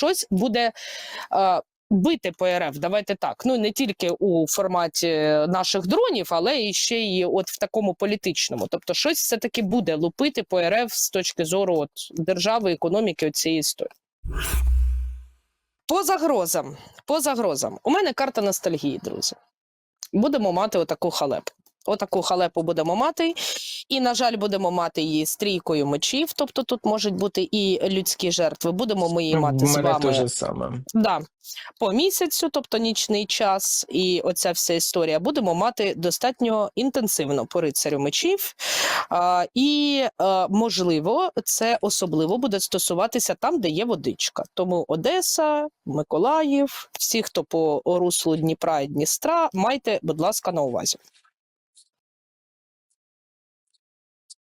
щось буде. Е, Бити по РФ, давайте так. Ну не тільки у форматі наших дронів, але і ще й от в такому політичному. Тобто, щось все таки буде лупити по РФ з точки зору от держави, економіки цієї історії. По загрозам. По загрозам. У мене карта ностальгії, друзі. Будемо мати отаку халепу. Отаку халепу будемо мати, і, на жаль, будемо мати її з трійкою мечів. Тобто тут можуть бути і людські жертви. Будемо ми її мати У з вами те же саме. Да, по місяцю, тобто нічний час, і оця вся історія будемо мати достатньо інтенсивно по рицарю мечів. А, і а, можливо, це особливо буде стосуватися там, де є водичка. Тому Одеса, Миколаїв, всі, хто по руслу Дніпра і Дністра, майте, будь ласка, на увазі.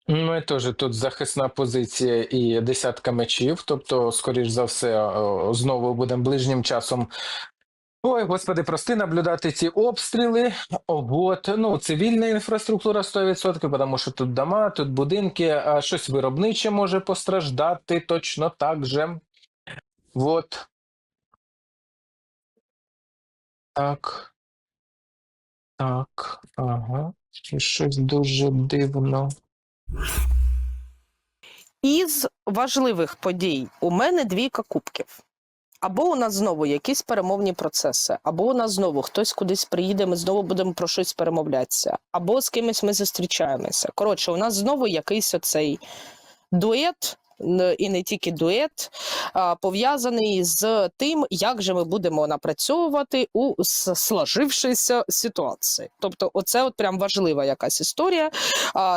Ну, і теж тут захисна позиція і десятка мечів. Тобто, скоріш за все, знову будемо ближнім часом. Ой, господи, прости, наблюдати ці обстріли. От, ну, цивільна інфраструктура 100%, тому що тут дома, тут будинки, а щось виробниче може постраждати точно так же. Вот. Так. Так, ага. Щось дуже дивно. Із важливих подій у мене двійка кубків. Або у нас знову якісь перемовні процеси, або у нас знову хтось кудись приїде, ми знову будемо про щось перемовлятися, або з кимось ми зустрічаємося. Коротше, у нас знову якийсь оцей дует, і не тільки дует, пов'язаний з тим, як же ми будемо напрацьовувати у сложившійся ситуації. Тобто, оце от прям важлива якась історія,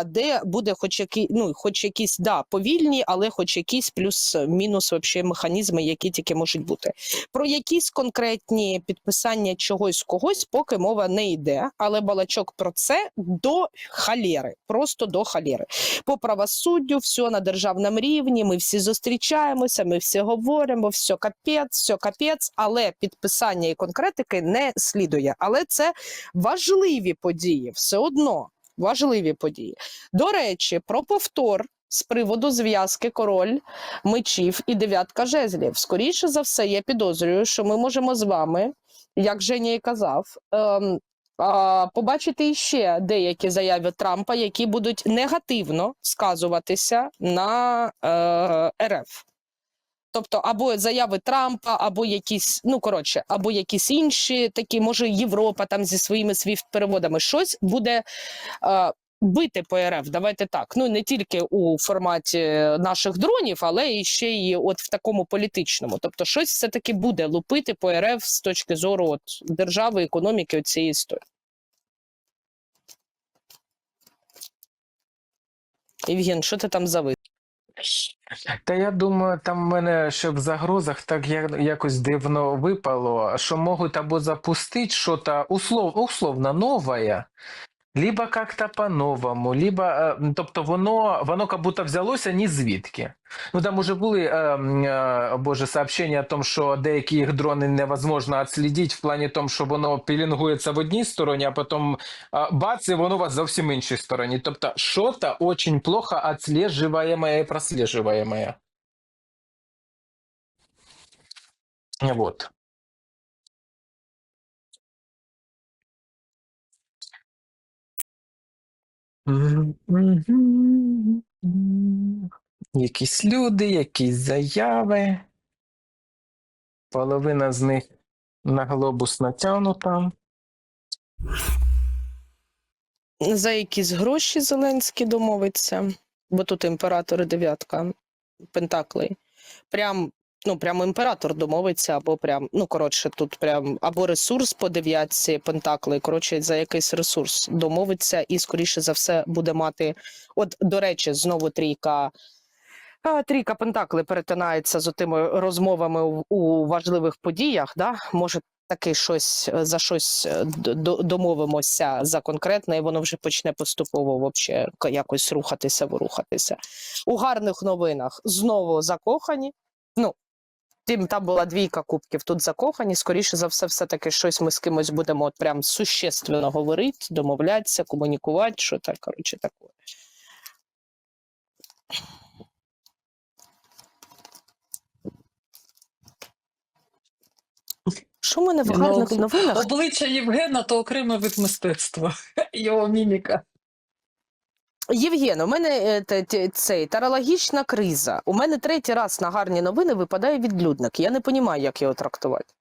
де буде хоч які, ну, хоч якісь да, повільні, але хоч якісь плюс-мінус механізми, які тільки можуть бути. Про якісь конкретні підписання чогось когось, поки мова не йде, але балачок про це до халєри, просто до халєри. По правосуддю, все на державному рівні. Ми всі зустрічаємося, ми всі говоримо, все капець, все капець, але підписання і конкретики не слідує. Але це важливі події, все одно важливі події. До речі, про повтор. З приводу зв'язки король мечів і дев'ятка жезлів. Скоріше за все, я підозрюю, що ми можемо з вами, як Женя і казав, ем, побачити ще деякі заяви Трампа, які будуть негативно сказуватися на е, РФ. Тобто, або заяви Трампа, або якісь, ну коротше, або якісь інші такі, може, Європа там зі своїми свіфт-переводами щось буде е, бити по РФ. Давайте так. Ну не тільки у форматі наших дронів, але і ще й от в такому політичному. Тобто, щось все таки буде лупити по РФ з точки зору от держави, економіки цієї історії. Євген, що ти там завис? Та я думаю, там в мене ще в загрозах так якось дивно випало, що можуть або запустити щось услов, условно новое, либо как-то по-новому, либо, е, тобто воно, воно как будто взялося ні звідки. Ну там уже були, е, е, боже, сообщення о том, що деякі їх дрони невозможно відслідити в плані тому, що воно пілінгується в одній стороні, а потім е, бац, і воно у вас зовсім іншій стороні. Тобто, що-то очень плохо отслеживаемое і прослеживаемое. Вот. Якісь люди, якісь заяви. Половина з них на глобус натягнута. За якісь гроші Зеленський домовиться, бо тут імператор і дев'ятка пентаклей. Прям, ну, прям імператор домовиться, або прям, ну, коротше, тут прям або ресурс по дев'ятці пентаклей, коротше, за якийсь ресурс домовиться і, скоріше за все, буде мати. От, до речі, знову трійка. Трійка Пентакли перетинається з тими розмовами у, важливих подіях. Да? Може, таки щось е, за щось е, домовимося за конкретне, і воно вже почне поступово вообще якось рухатися, ворухатися. У гарних новинах знову закохані. Тим там була двійка кубків, тут закохані. Скоріше за все, все-таки щось ми з кимось будемо от прям существенно говорити, домовлятися, комунікувати, що так, коротше, таке. Що в мене в Ну, гарних новинах? Обличчя Євгена то окремий вид мистецтва. Його міміка. Євген, у мене е, цей тарологічна криза. У мене третій раз на гарні новини випадає відлюдник. Я не розумію, як його трактувати.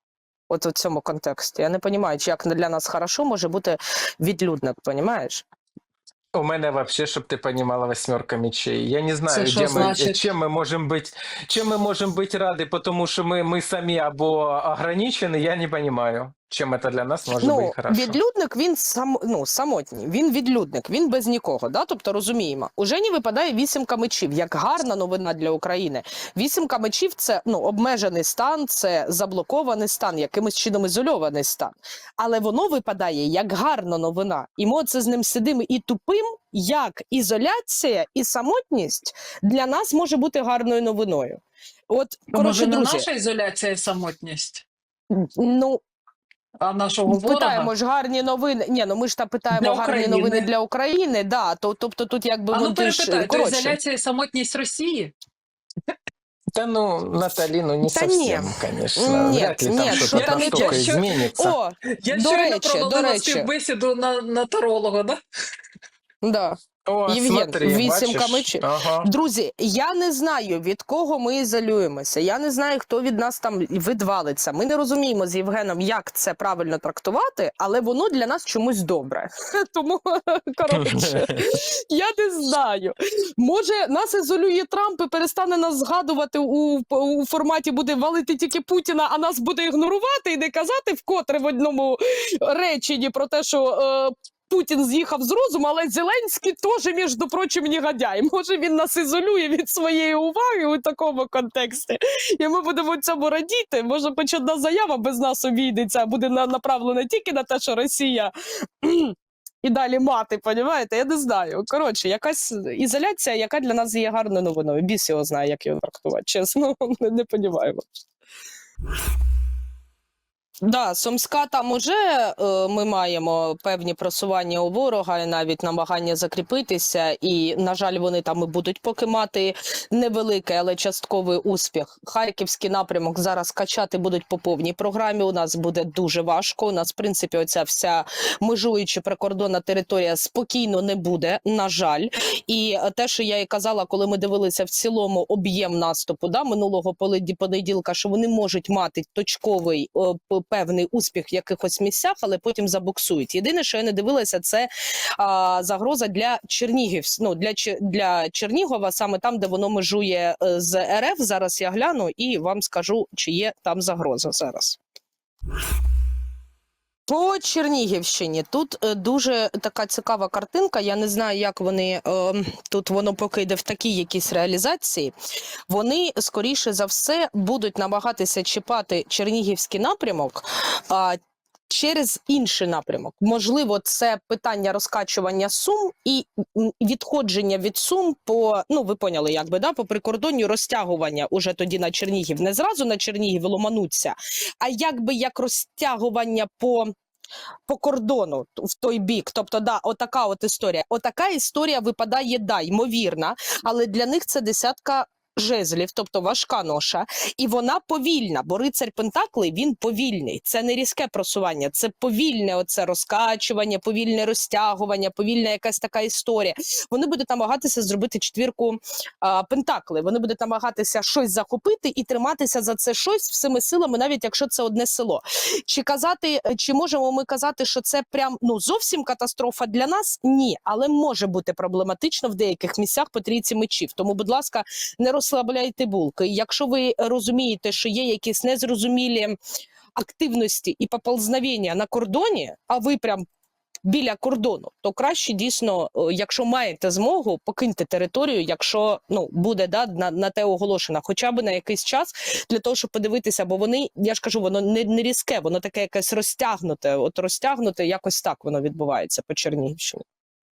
От у цьому контексті. Я не розумію, чи як для нас хорошо може бути відлюдник, розумієш? У мене вообще, щоб ти понимала, восьмерка мечей. Я не знаю, де ми, чим ми можемо бути, чим ми можемо бути раді, тому що ми, ми самі або ограничені, я не розумію, чим це для нас може ну, бути хорошо. відлюдник він сам, ну, самотній, він відлюдник, він без нікого. Да? Тобто розуміємо. У Жені випадає вісімка мечів, як гарна новина для України. Вісімка мечів це ну, обмежений стан, це заблокований стан, якимось чином ізольований стан. Але воно випадає як гарна новина. І ми це з ним сидимо і тупим, як ізоляція і самотність для нас може бути гарною новиною. От, коротше, не друзі, наша ізоляція і самотність, ну а нашого ворога? Питаємо ж гарні новини. Ні, ну ми ж та питаємо Для гарні України. новини для України. Да, то тобто тут якби А ну ти ж, перепитай, то ізоляція і самотність Росії? Та ну, Наталі, ну не Та ні. совсем, конечно. Ні, Вряд ли ні, там що там изменится. О, Я До щойно речі, до проводила речі. співбесіду на, на таролога, да? Да. О, Євген, смотри, вісімка бачиш? Ага. Друзі, я не знаю від кого ми ізолюємося. Я не знаю, хто від нас там відвалиться. Ми не розуміємо з Євгеном, як це правильно трактувати, але воно для нас чомусь добре. Тому коротше, я не знаю. Може, нас ізолює Трамп і перестане нас згадувати у, у форматі буде валити тільки Путіна, а нас буде ігнорувати і не казати вкотре в одному реченні про те, що. Е, Путін з'їхав з розуму, але Зеленський теж, між прочим, негодяй. Може, він нас ізолює від своєї уваги у такому контексті. І ми будемо цьому радіти. Може, хоч заява без нас обійдеться, буде на- направлена тільки на те, що Росія. І далі мати, понімаєте? Я не знаю. Коротше, якась ізоляція, яка для нас є гарною новиною. Біс його знає, як його трактувати. Чесно, не, понімаю. Да, Сумська там уже е, ми маємо певні просування у ворога, і навіть намагання закріпитися, і на жаль, вони там і будуть поки мати невеликий, але частковий успіх. Харківський напрямок зараз качати будуть по повній програмі. У нас буде дуже важко. У нас, в принципі, оця вся межуюча прикордонна територія спокійно не буде. На жаль, і е, те, що я і казала, коли ми дивилися в цілому об'єм наступу да, минулого понеділка, що вони можуть мати точковий е, певний успіх в якихось місцях, але потім забуксують. Єдине, що я не дивилася, це а, загроза для Чернігів. Ну для для Чернігова, саме там, де воно межує е, з РФ. Зараз я гляну і вам скажу, чи є там загроза зараз. По Чернігівщині тут е, дуже така цікава картинка. Я не знаю, як вони е, тут воно поки йде в такій якійсь реалізації. Вони скоріше за все будуть намагатися чіпати Чернігівський напрямок. А, Через інший напрямок, можливо, це питання розкачування сум і відходження від сум по ну ви поняли, якби да по прикордонню розтягування уже тоді на Чернігів. Не зразу на Чернігів ломануться, а якби як розтягування по по кордону в той бік. Тобто, да, отака от історія. Отака історія випадає, да, ймовірна, але для них це десятка. Жезлів, тобто важка ноша, і вона повільна, бо рицарь Пентакли він повільний. Це не різке просування, це повільне оце розкачування, повільне розтягування, повільна якась така історія. Вони будуть намагатися зробити четвірку а, Пентакли. Вони будуть намагатися щось захопити і триматися за це щось всіми силами, навіть якщо це одне село. Чи казати, чи можемо ми казати, що це прям ну зовсім катастрофа для нас? Ні, але може бути проблематично в деяких місцях по трійці мечів. Тому, будь ласка, не розслабляйте булки. Якщо ви розумієте, що є якісь незрозумілі активності і поползновення на кордоні, а ви прям. Біля кордону, то краще дійсно, якщо маєте змогу, покиньте територію, якщо ну буде да на, на те оголошено, хоча б на якийсь час для того, щоб подивитися, бо вони, я ж кажу, воно не, не різке, воно таке якесь розтягнуте. От розтягнуте, якось так воно відбувається по Чернігівщині.